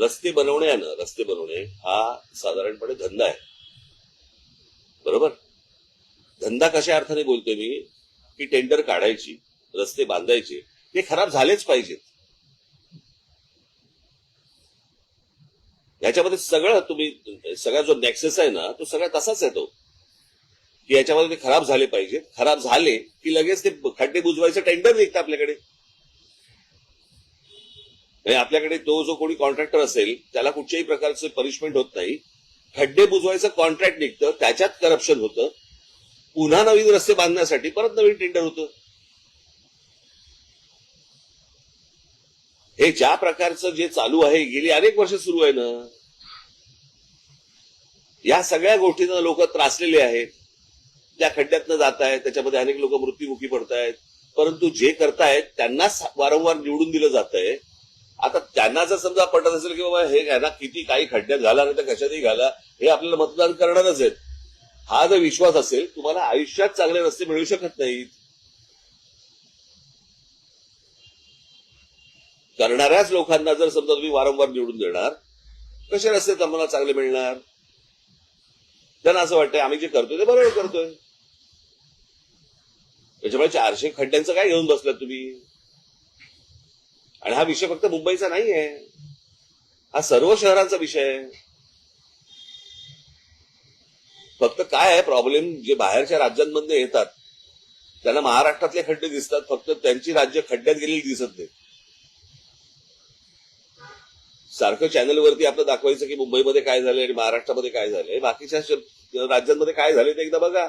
रस्ते बनवणे ना रस्ते बनवणे हा साधारणपणे धंदा आहे. बरोबर? धंदा कशा अर्थाने बोलतोय मी? की टेंडर काढायची रस्ते बांधायचे ते खराब झालेच पाहिजेत. याच्यामध्ये सगळं तुम्ही सगळा जो नेक्सेस आहे ना तो सगळा तसाच आहे तो. की याच्यामध्ये ते खराब झाले पाहिजेत. खराब झाले की लगेच ते खड्डे बुजवायचं टेंडर निघतं आपल्याकडे. म्हणजे आपल्याकडे तो जो कोणी कॉन्ट्रॅक्टर असेल त्याला कुठच्याही प्रकारचं पनिशमेंट होत नाही. खड्डे बुजवायचं कॉन्ट्रॅक्ट निघतं त्याच्यात करप्शन होतं. पुन्हा नवीन रस्ते बांधण्यासाठी परत नवीन टेंडर होतं. हे ज्या प्रकारचं जे चालू आहे गेली अनेक वर्ष सुरू आहे ना या सगळ्या गोष्टींना लोक त्रासलेले आहेत. त्या खड्ड्यातनं जात आहेत त्याच्यामध्ये अनेक लोक मृत्यूमुखी पडत आहेत परंतु जे करतायत त्यांनाच वारंवार निवडून दिलं जात आहे आता त्यांना जर समजा पटत असेल की बाबा हे घ्या किती काही खड्ड्यात घाला नाही तर कशातही घाला हे आपल्याला मतदान करणारच आहेत. हा जर विश्वास असेल तुम्हाला आयुष्यात चांगले रस्ते मिळू शकत नाहीत. करणाऱ्याच लोकांना जर समजा तुम्ही वारंवार निवडून देणार कसे रस्ते तुम्हाला चांगले मिळणार? त्यांना असं वाटतंय आम्ही जे करतोय ते बरोबर करतोय. त्याच्यामुळे चारशे खड्ड्यांचं काय घेऊन बसलात तुम्ही? आणि हा विषय फक्त मुंबईचा नाही आहे हा सर्व शहरांचा विषय आहे. फक्त काय आहे प्रॉब्लेम जे बाहेरच्या राज्यांमध्ये येतात त्यांना महाराष्ट्रातले खड्डे दिसतात फक्त त्यांची राज्य खड्ड्यात गेलेली दिसत नाही सारखं चॅनलवरती आपलं दाखवायचं की मुंबईमध्ये काय झालंय आणि महाराष्ट्रामध्ये काय झालंय. बाकीच्या राज्यांमध्ये काय झालंय ते एकदा बघा.